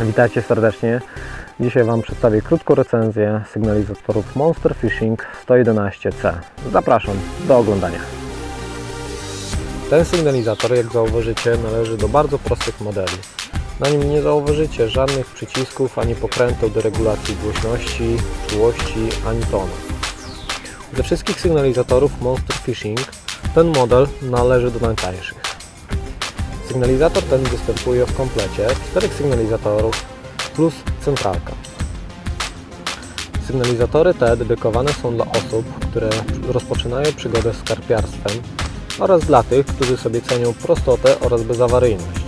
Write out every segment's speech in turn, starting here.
Witajcie serdecznie. Dzisiaj Wam przedstawię krótką recenzję sygnalizatorów Monster Fishing 111C. Zapraszam do oglądania. Ten sygnalizator, jak zauważycie, należy do bardzo prostych modeli. Na nim nie zauważycie żadnych przycisków ani pokrętów do regulacji głośności, czułości ani tonu. Ze wszystkich sygnalizatorów Monster Fishing ten model należy do najtańszych. Sygnalizator ten występuje w komplecie czterech sygnalizatorów plus centralka. Sygnalizatory te dedykowane są dla osób, które rozpoczynają przygodę z karpiarstwem oraz dla tych, którzy sobie cenią prostotę oraz bezawaryjność.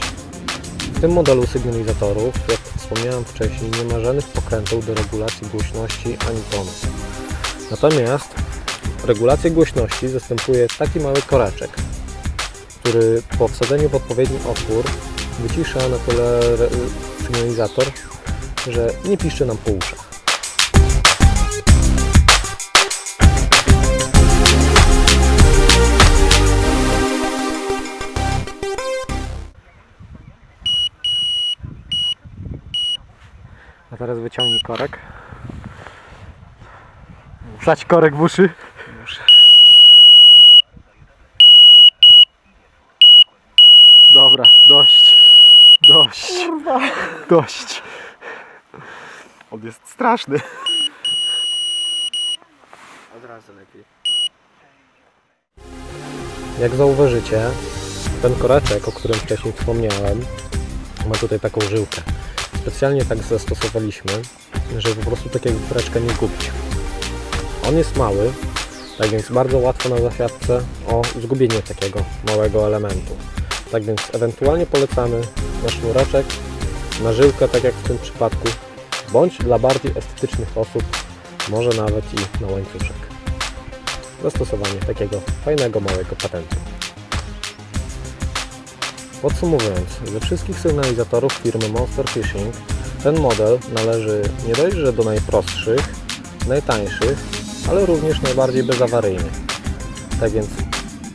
W tym modelu sygnalizatorów, jak wspomniałem wcześniej, nie ma żadnych pokrętów do regulacji głośności ani tonu. Natomiast regulację głośności zastępuje taki mały koreczek, który po wsadzeniu w odpowiedni otwór wycisza na tyle sygnalizator, że nie piszczy nam po uszach. A teraz wyciągnij korek. Wsadź korek w uszy. Dobra, dość. Dość. Dość. On jest straszny. Od razu lepiej. Jak zauważycie, ten koreczek, o którym wcześniej wspomniałem, ma tutaj taką żyłkę. Specjalnie tak zastosowaliśmy, żeby po prostu takiego koreczka nie gubić. On jest mały, tak więc bardzo łatwo na zasiadce o zgubienie takiego małego elementu. Tak więc ewentualnie polecamy na sznureczek, na żyłkę, tak jak w tym przypadku, bądź dla bardziej estetycznych osób, może nawet i na łańcuszek zastosowanie takiego fajnego małego patentu. Podsumowując, ze wszystkich sygnalizatorów firmy Monster Fishing ten model należy nie dość, że do najprostszych, najtańszych, ale również najbardziej bezawaryjnych. Tak więc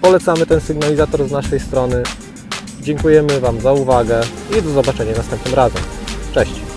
polecamy ten sygnalizator z naszej strony. Dziękujemy Wam za uwagę i do zobaczenia następnym razem. Cześć!